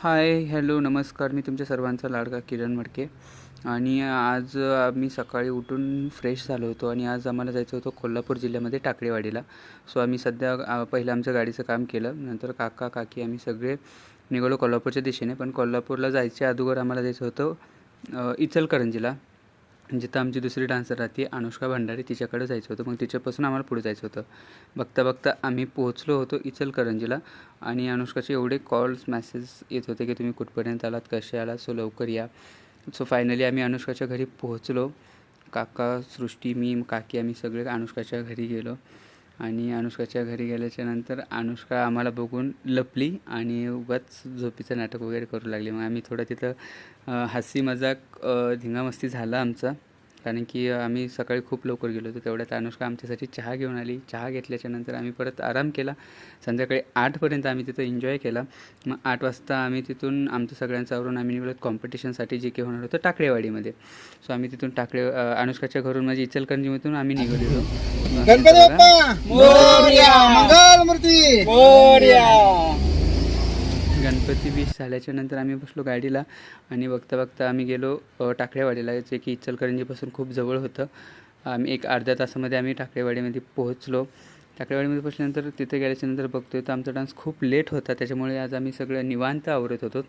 Hi hello नमस्कार. मी तुमच्या सर्वांचा लाडका किरण मडके. आणि आज आम्ही सकाळी उठून फ्रेश झालो होतो आणि आज आम्हाला जायचं होतं कोल्हापूर जिल्ह्यामध्ये टाकळेवाडीला. सो आम्ही सध्या पहिलं आमचं गाडीचं काम केलं. नंतर काका काकी आम्ही सगळे निघालो कोल्हापूरच्या दिशेने. पण कोल्हापूरला जायच्या अगोदर आम्हाला जायचं होतं इचलकरंजीला. जिथं आमची दुसरी डान्सर राहते अनुष्का भंडारी तिच्याकडे जायचं होतं. मग तिच्यापासून आम्हाला पुढे जायचं होतं. बघता बघता आम्ही पोहोचलो होतो इचलकरंजीला आणि अनुष्काचे एवढे कॉल्स मॅसेज येत होते की तुम्ही कुठपर्यंत आलात कसे आलात सो लवकर या. सो फायनली आम्ही अनुष्काच्या घरी पोहोचलो. काका सृष्टी मी काकी आम्ही सगळे अनुष्काच्या घरी गेलो. आणि अनुष्काच्या घरी गेल्याच्यानंतर अनुष्का आम्हाला बघून लपली आणि उगाच झोपीचं नाटक वगैरे करू लागली. मग आम्ही थोडं तिथं हसी मजाक धिंगामस्ती झाला आमचा. कारण की आम्ही सकाळी खूप लवकर गेलो होतो. तेवढ्यात अनुष्का आमच्यासाठी चहा घेऊन आली. चहा घेतल्याच्या नंतर आम्ही परत आराम केला. संध्याकाळी आठपर्यंत आम्ही तिथं एन्जॉय केला. मग आठ वाजता आम्ही तिथून आमचं सगळ्यांचं आवरून आम्ही निघलो कॉम्पिटिशनसाठी जे काही होणार होतं टाकळेवाडीमध्ये. सो आम्ही तिथून टाकळे अनुष्काच्या घरून म्हणजे इचलकरंजीमधून आम्ही निघालेलो गणपती बाप्पा! मोरया! मंगल मूर्ती गणपती बीच झाल्याच्यानंतर आम्ही बसलो गाडीला आणि बघता बघता आम्ही गेलो टाकळेवाडीला. जे की इचलकरंजीपासून खूप जवळ होतं. आम्ही एक अर्ध्या तासामध्ये आम्ही टाकळेवाडीमध्ये पोहोचलो. टाकळेवाडीमध्ये पोचल्यानंतर तिथे गेल्याच्यानंतर बघतोय तर आमचा डान्स खूप लेट होता. त्याच्यामुळे आज आम्ही सगळं निवांत आवरत होतो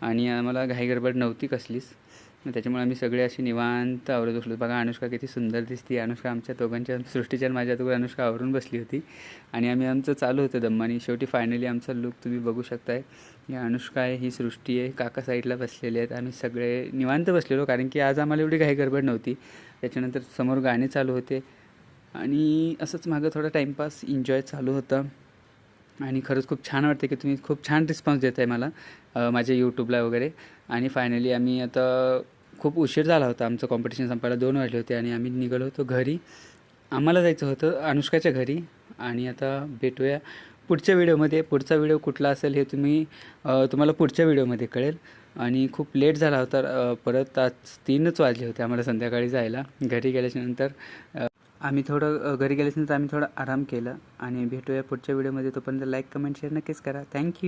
आणि आम्हाला घाई गडबड नव्हती कसलीच. मग त्याच्यामुळे आम्ही सगळे असे निवांत आवरत बसलो. बघा अनुष्का किती सुंदर दिसते अनुष्का आमच्या दोघांच्या सृष्टीच्या आणि माझ्या दोघं अनुष्का आवरून बसली होती. आणि आम्ही आमचं चालू होतं दम्मानी. शेवटी फायनली आमचा लुक तुम्ही बघू शकताय. ही अनुष्का आहे ही सृष्टी आहे. काका साईडला बसलेले आहेत. आम्ही सगळे निवांत बसलेलो कारण की आज आम्हाला एवढी घाई गडबड नव्हती. त्याच्यानंतर समोर गाणे चालू होते. आणि असंच मागं थोडा टाईमपास एन्जॉय चालू होता. आणि खरंच खूप छान वाटते की तुम्ही खूप छान रिस्पॉन्स देत आहे मला माझ्या यूट्यूबला वगैरे. आणि फायनली आम्ही आता खूप उशीर झाला होता. आमचं कॉम्पिटिशन संपायला दोन वाजले होते आणि आम्ही निघालो होतो घरी. आम्हाला जायचं होतं अनुष्काच्या घरी. आणि आता भेटूया पुढच्या व्हिडिओमध्ये. पुढचा व्हिडिओ कुठला असेल हे तुम्ही तुम्हाला पुढच्या व्हिडिओमध्ये कळेल. आणि खूप लेट झाला होता परत आज तीनच वाजले होते आम्हाला संध्याकाळी जायला. घरी गेल्याच्यानंतर आम्ही थोडं घरी घरी नंतर आम्ही थोडं आराम केला आणि भेटूया पुढच्या व्हिडिओमध्ये. तोपर्यंत लाईक कमेंट शेअर नक्कीच करा. थँक्यू